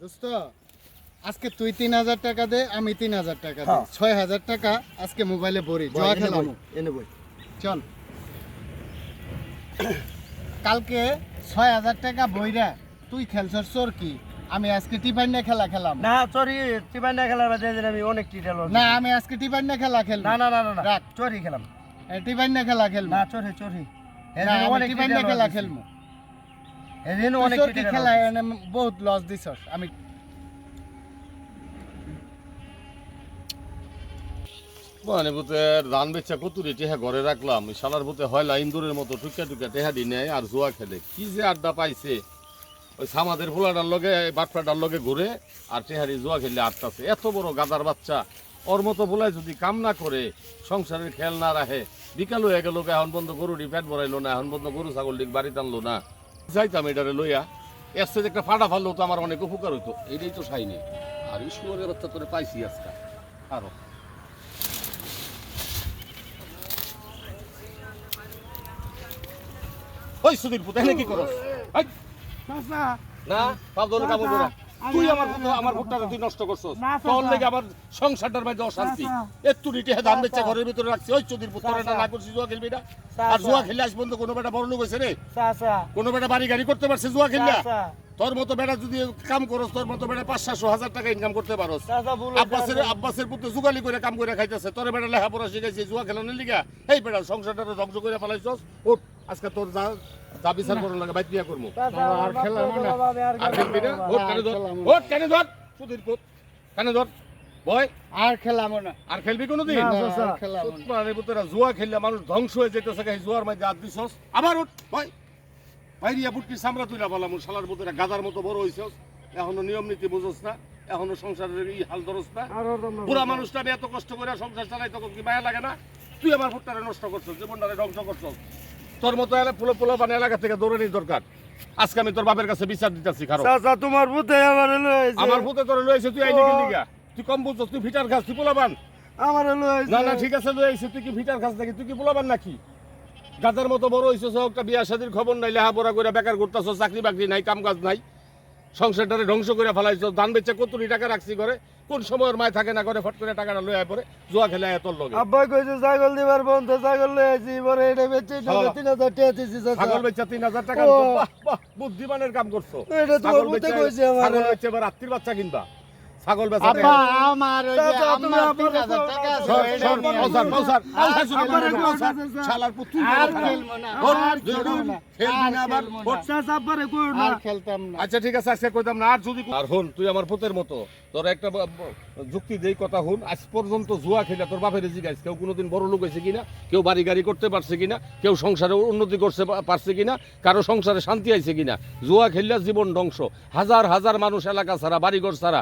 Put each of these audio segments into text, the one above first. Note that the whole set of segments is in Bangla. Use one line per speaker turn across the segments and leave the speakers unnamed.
দোস্ত আজকে তুই তিন হাজার টাকা দে আমি তিন হাজার টাকা দে।
হ্যাঁ।
ছয় হাজার টাকা আজকে মোবাইলে ভরি জয়া খেলাম।
এনে বই।
চল। কালকে ছয় হাজার টাকা বইরা তুই খেলছস তোর কি? আমি আজকে টিপান্না খেলা খেলাম।
না সরি টিপান্ডা খেলার বাদে আমি অনেক টিটেল
না আমি আজকে টিপান্না খেলা খেলব।
না না না না
রাখ।
চরি খেলাম।
টিপান্না খেলা খেলব।
না চরি চরি টিটেল
খেলা
খেলা
তুই
অনেক
তোর কি
টিটেল
খেলা এনে বহুত লস দিছস? আমি
মানে বুতের ধান বেচা কতুরি টেহা ঘরে রাখলাম। ওই শালার বুতে হয় ইন্দুরের মতো টুকা টুকা টেহা দি নেয় আর জুয়া খেলে। কি যে আড্ডা পাইছে। ওই সামাদের ফোলাটার লগে বাটফাটার লগে ঘুরে আর টেহারি জুয়া খেললে আটটাছে এত বড় গাদার বাচ্চা। ওর মতো বলায় যদি কাম না করে সংসারের খেয়াল না রাখে। বিকাল হয়ে গেল এখন বন্ধ গরুটি পেট ভরাইলো না এখন বন্ধ গরু ছাগল দিক বাড়ি টানলো না। যাইতাম এটারে লইয়া। এর সাথে একটা ফাটা ফাল তো আমার অনেক উপকার হইতো। এটাই তো সাইনি। আর ঈশ্বরের বাচ্চা করে পাইছি আজকে। আরও। ওই সুধীর পুত কি করো না পাঁচ দলে কামড় করা তুই আমার আমার ভুট্টাটা তুই নষ্ট করছস। তোর লেগে আমার সংসারটার মধ্যে অশান্তি। একটু রিটে ধান ঘরের ভিতরে রাখছি। ওই চুদির পুত্র না করছি জুয়া খেলবি না। আর জুয়া আজ পর্যন্ত কোনো বেটা বড় লোক হয়েছে রে? কোনো বেটা বাড়ি গাড়ি করতে পারছে জুয়া খেললে? তোর মতো বেটা যদি কাম করস তোর মতো বেটা পাঁচ সাতশো হাজার টাকা ইনকাম করতে পারস। আব্বাসের আব্বাসের পুত্র জুগালি করে কাম করে খাইতেছে। তোর বেটা লেখাপড়া শিখাইছে জুয়া খেলানোর লিগা। এই বেটা সংসারটা ধ্বংস করে ফেলাইছস। ওঠ। আজকে তোর যা যা বিচার করার লাগে বাইক নিয়ে করব
আর খেলাম না।
আর খেলবি না ওঠ কানে ধর। ওঠ কানে ধর। সুধীর পুত কানে ধর। বয়।
আর খেলাম না
আর খেলবি কোনোদিন।
আর
পুত্রা জুয়া খেললে মানুষ ধ্বংস হয়ে যেতেছে এই জুয়ার মধ্যে হাত দিছস। আবার উঠ ভয় বাইরিয়া বুটকি সামরা তুইলা বললাম শালার পুত্রা গাদার মতো বড় হইছস। এখনও নিয়ম নীতি বুঝোস না এখনও সংসারের এই হাল ধরস না। পুরা মানুষটা এত কষ্ট করে সংসার চালাই তখন কি মায়া লাগে না? তুই আমার ফুটটারে নষ্ট করছস জীবনটারে ধ্বংস করছস। তোর মতো এলা ফুলো ফুলো মানে এলাকা থেকে দৌড়ে নিয়ে দরকার। আজকে আমি তোর বাপের কাছে বিচার দিতেছি
চাচা তোমার ভূতে আমার লয়েছে
আমার ভূতে তোর লয়েছে তুই তুই কম বুঝছস তুই ফিটার খাস তুই পোলাবান
আমার লয়েছে
না না ঠিক আছে লয়ে আইছিস তুই কি ফিটার খাস নাকি? তুই কি পোলাবান নাকি? গাদার মতো বড় হইছস একটা বিয়া শাদির খবর নাই লেহাপড়া করে বেকার করতেছ চাকরি বাকরি নাই কাম কাজ নাই সংসারটারে ধ্বংস করে ফেলাইছ ধান বেচে কত টাকা রাখছি করে কোন সময়ের মায় থাকে না করে ফট করে টাকাটা লয়ে পড়ে জুয়া খেলে আয় তোর লগে।
আব্বাই কইছে ছাগল দিবার বন্ধ ছাগল লয়ে আইছি পরে এটা বেচে এটা
হ্যাঁ।
তিন হাজার টাকা দিছি
ছাগল বেচে 3000 টাকা বাহ, বাহ, বুদ্ধিমানের কাম করছ।
এটা
তো
কইছে আমার।
ছাগল বেচে এবার আত্মীর বাচ্চা কিনবা। ছাগল বেচা
আব্বা আমার ওই যে আমার
আব্বার
তিন হাজার
কাছে
টাকা আছে,
সর,
ওইটা
সর,
নিয়ে
মৌসার, মৌসার, মৌসার শুনে
আব্বার
নেবে,
কাছে
মৌসার। শালার পুত,
আর
বড়
না, আর
দুই
না,
খেলবি না আবার,
খেলব
ওঠ।
না।
চাচা আব্বারে কই না।
আর খেলতাম না।
আচ্ছা ঠিক আছে আজকে কইতাম না। আর যদি আর হন তুই আমার পুতের মতো। তোর একটা যুক্তি দেই কথা হন আজ পর্যন্ত জুয়া খেলে তোর বাপের জিগাইস কেউ কোনোদিন বড় লোক হয়েছে কিনা কেউ বাড়ি গাড়ি করতে পারছে কিনা কেউ সংসারে উন্নতি করতে পারছে কিনা কারও সংসারে শান্তি আইছে কিনা। জুয়া খেললে জীবন ধ্বংস। হাজার হাজার মানুষ এলাকা ছাড়া বাড়িঘর ছাড়া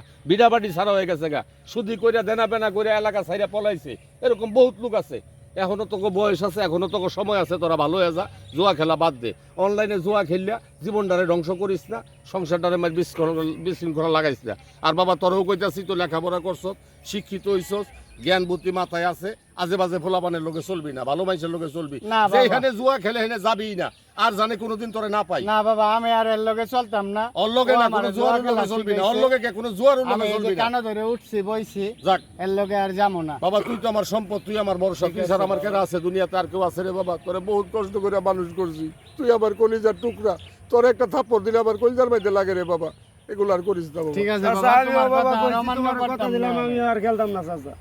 বিড়াবাড়ি ছাড়া হয়ে গেছে গা। সুদি কইরা দেনা বেনা করে এলাকা ছাইরা পলাইছে। এরকম বহুত লোক আছে। এখনও তোকে বয়স আছে, এখনও তোকে সময় আছে, তোরা ভালো হয়ে যা, জুয়া খেলা বাদ দে। অনলাইনে জুয়া খেললা, জীবনটারে ধ্বংস করিস না, সংসারটারে মানে বিশৃঙ্খলা বিশৃঙ্খলা লাগাইস না। আর বাবা, তোরও কইতাছি তো লেখাপড়া করছ শিক্ষিত হইছস জ্ঞান বুদ্ধি মাথায় আছে আজে বাজে ফোলাপানের লোকে চলবি না ভালো মানুষের লোকে চলবি।
না, বাবা।
এখানে জুয়া খেলে এখানে যাবি না আর জানে কোনোদিন তোরে না পাই।
না বাবা আমি আর এর লগে চলতাম না।
অল্লগে
ও
না
আমারে
কোনো জুয়ার
জুয়া খেলা
লোকে চলবি না
শিখাইছে।
অল্লগে কে কোনো জুয়ার
আমি
লোকে
এই যে
চলবি না।
কানে ধরে উঠছি বইছি
যাক।
এর লগে আর যাব না।
বাবা তুই তো আমার সম্পদ তুই আমার ভরসা তুই স্যার আমার কেনা আছে দুনিয়াতে আর কেউ আছে রে বাবা? তোরে বহুত কষ্ট করে মানুষ করছি। তুই আমার কলিজার টুকরা তোর একটা থাপ্পড় দিলে আবার কলিজার মধ্যে লাগে রে বাবা। এগুলো আর করিস না বাবা।
ঠিক আছে বাবা
আমি
তোমার কথা আর অমান্য করতাম না।
আমি আর খেলতাম না চাচা।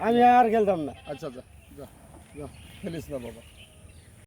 আমি আর খেলতাম না
আচ্ছা যা যা যা খেলিস না বাবা